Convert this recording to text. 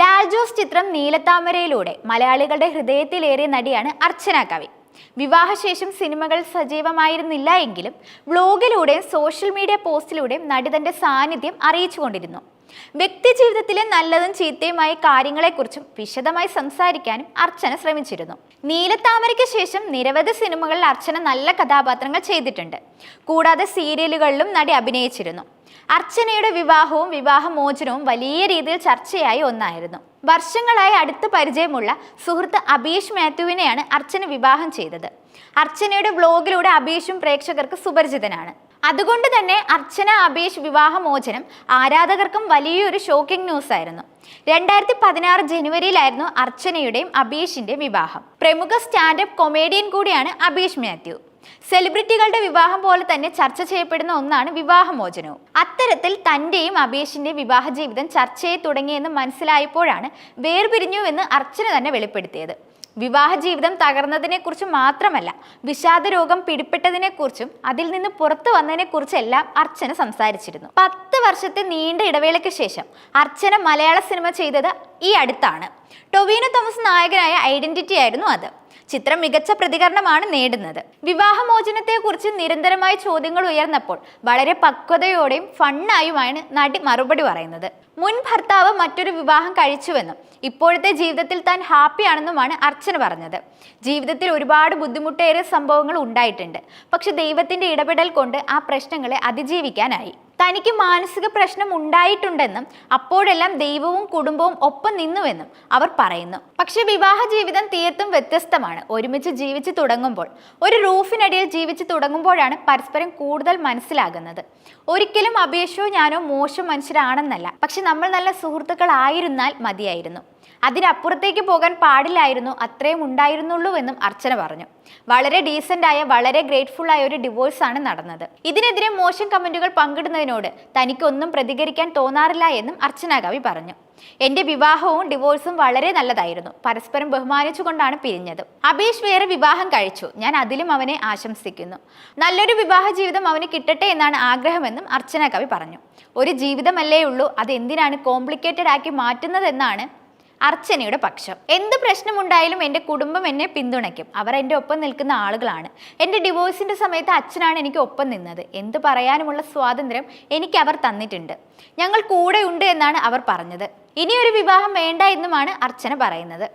ലാൽ ജോസ് ചിത്രം നീലത്താമരയിലൂടെ മലയാളികളുടെ ഹൃദയത്തിലേറിയ നടിയാണ് അർച്ചന കവി. വിവാഹശേഷം സിനിമകൾ സജീവമായിരുന്നില്ല എങ്കിലും വ്ലോഗിലൂടെയും സോഷ്യൽ മീഡിയ പോസ്റ്റിലൂടെയും നടി തന്റെ സാന്നിധ്യം അറിയിച്ചുകൊണ്ടിരുന്നു. വ്യക്തി ജീവിതത്തിലെ നല്ലതും ചീത്തയുമായ കാര്യങ്ങളെക്കുറിച്ചും വിശദമായി സംസാരിക്കാനും അർച്ചന ശ്രമിച്ചിരുന്നു. നീലത്താമരയ്ക്ക് ശേഷം നിരവധി സിനിമകളിൽ അർച്ചന നല്ല കഥാപാത്രങ്ങൾ ചെയ്തിട്ടുണ്ട്. കൂടാതെ സീരിയലുകളിലും നടി അഭിനയിച്ചിരുന്നു. അർച്ചനയുടെ വിവാഹവും വിവാഹമോചനവും വലിയ രീതിയിൽ ചർച്ചയായി ഒന്നായിരുന്നു. വർഷങ്ങളായി അടുത്ത് പരിചയമുള്ള സുഹൃത്ത് അബീഷ് മാത്യുവിനെയാണ് അർച്ചന വിവാഹം ചെയ്തത്. അർച്ചനയുടെ വ്ലോഗിലൂടെ അബീഷും പ്രേക്ഷകർക്ക് സുപരിചിതനാണ്. അതുകൊണ്ട് തന്നെ അർച്ചന അബീഷ് വിവാഹമോചനം ആരാധകർക്കും വലിയൊരു ഷോക്കിംഗ് ന്യൂസ് ആയിരുന്നു. രണ്ടായിരത്തി പതിനാറ് ജനുവരിയിലായിരുന്നു അർച്ചനയുടെയും അബീഷിന്റെയും വിവാഹം. പ്രമുഖ സ്റ്റാൻഡപ്പ് കൊമേഡിയൻ കൂടിയാണ് അബീഷ് മാത്യു. സെലിബ്രിറ്റികളുടെ വിവാഹം പോലെ തന്നെ ചർച്ച ചെയ്യപ്പെടുന്ന ഒന്നാണ് വിവാഹമോചനവും. അത്തരത്തിൽ തന്റെയും അബീഷിന്റെ വിവാഹ ജീവിതം ചർച്ചയെ തുടങ്ങിയെന്ന് മനസ്സിലായപ്പോഴാണ് വേർപിരിഞ്ഞുവെന്ന് അർച്ചന തന്നെ വെളിപ്പെടുത്തിയത്. വിവാഹ ജീവിതം തകർന്നതിനെക്കുറിച്ച് മാത്രമല്ല വിഷാദ രോഗം പിടിപെട്ടതിനെക്കുറിച്ചും അതിൽ നിന്ന് പുറത്തു വന്നതിനെക്കുറിച്ചെല്ലാം അർച്ചന സംസാരിച്ചിരുന്നു. പത്ത് വർഷത്തെ നീണ്ട ഇടവേളയ്ക്ക് ശേഷം അർച്ചന മലയാള സിനിമ ചെയ്തത് ഈ അടുത്താണ്. ടൊവീനോ തോമസ് നായകനായ ഐഡന്റിറ്റി ആയിരുന്നു അത്. ചിത്രം മികച്ച പ്രതികരണമാണ് നേടുന്നത്. വിവാഹമോചനത്തെക്കുറിച്ച് നിരന്തരമായ ചോദ്യങ്ങൾ ഉയർന്നപ്പോൾ വളരെ പക്വതയോടെയും ഫണ്ണായുമാണ് നടി മറുപടി പറയുന്നത്. മുൻ ഭർത്താവ് മറ്റൊരു വിവാഹം കഴിച്ചുവെന്നും ഇപ്പോഴത്തെ ജീവിതത്തിൽ താൻ ഹാപ്പിയാണെന്നുമാണ് അർച്ചന പറഞ്ഞത്. ജീവിതത്തിൽ ഒരുപാട് ബുദ്ധിമുട്ടേറിയ സംഭവങ്ങൾ ഉണ്ടായിട്ടുണ്ട്. പക്ഷെ ദൈവത്തിന്റെ ഇടപെടൽ കൊണ്ട് ആ പ്രശ്നങ്ങളെ അതിജീവിക്കാനായി. തനിക്ക് മാനസിക പ്രശ്നം ഉണ്ടായിട്ടുണ്ടെന്നും അപ്പോഴെല്ലാം ദൈവവും കുടുംബവും ഒപ്പം നിന്നുവെന്നും അവർ പറയുന്നു. പക്ഷേ വിവാഹ ജീവിതം തീർത്തും വ്യത്യസ്തമാണ്. ഒരുമിച്ച് ജീവിച്ച് തുടങ്ങുമ്പോൾ ഒരു റൂഫിനടിയിൽ ജീവിച്ച് തുടങ്ങുമ്പോഴാണ് പരസ്പരം കൂടുതൽ മനസ്സിലാകുന്നത്. ഒരിക്കലും അപേക്ഷയോ ഞാനോ മോശം മനുഷ്യരാണെന്നല്ല. പക്ഷെ നമ്മൾ നല്ല സുഹൃത്തുക്കളായിരുന്നാൽ മതിയായിരുന്നു. അതിനപ്പുറത്തേക്ക് പോകാൻ പാടില്ലായിരുന്നു അത്രയും ഉണ്ടായിരുന്നുള്ളൂ എന്നും അർച്ചന പറഞ്ഞു. വളരെ ഡീസന്റ് ആയ വളരെ ഗ്രേറ്റ്ഫുൾ ആയ ഒരു ഡിവോഴ്സ് ആണ് നടന്നത്. ഇതിനെതിരെ മോശം കമന്റുകൾ പങ്കിടുന്നതിനോട് തനിക്കൊന്നും പ്രതികരിക്കാൻ തോന്നാറില്ല എന്നും അർച്ചന കവി പറഞ്ഞു. എന്റെ വിവാഹവും ഡിവോഴ്സും വളരെ നല്ലതായിരുന്നു. പരസ്പരം ബഹുമാനിച്ചുകൊണ്ടാണ് പിരിഞ്ഞത്. അബീഷ് വേറെ വിവാഹം കഴിച്ചു. ഞാൻ അതിലും അവനെ ആശംസിക്കുന്നു. നല്ലൊരു വിവാഹ ജീവിതം അവന് കിട്ടട്ടെ എന്നാണ് ആഗ്രഹമെന്നും അർച്ചന കവി പറഞ്ഞു. ഒരു ജീവിതമല്ലേ ഉള്ളൂ അത് എന്തിനാണ് കോംപ്ലിക്കേറ്റഡ് ആക്കി മാറ്റുന്നതെന്നാണ് അർച്ചനയുടെ പക്ഷം. എന്ത് പ്രശ്നമുണ്ടായാലും എന്റെ കുടുംബം എന്നെ പിന്തുണയ്ക്കും. അവർ എന്റെ ഒപ്പം നിൽക്കുന്ന ആളുകളാണ്. എന്റെ ഡിവോഴ്സിന്റെ സമയത്ത് അച്ഛനാണ് എനിക്ക് ഒപ്പം നിന്നത്. എന്ത് പറയാനുമുള്ള സ്വാതന്ത്ര്യം എനിക്ക് അവർ തന്നിട്ടുണ്ട്. ഞങ്ങൾ കൂടെ ഉണ്ട് എന്നാണ് അവർ പറഞ്ഞത്. ഇനിയൊരു വിവാഹം വേണ്ട എന്നുമാണ് അർച്ചന പറയുന്നത്.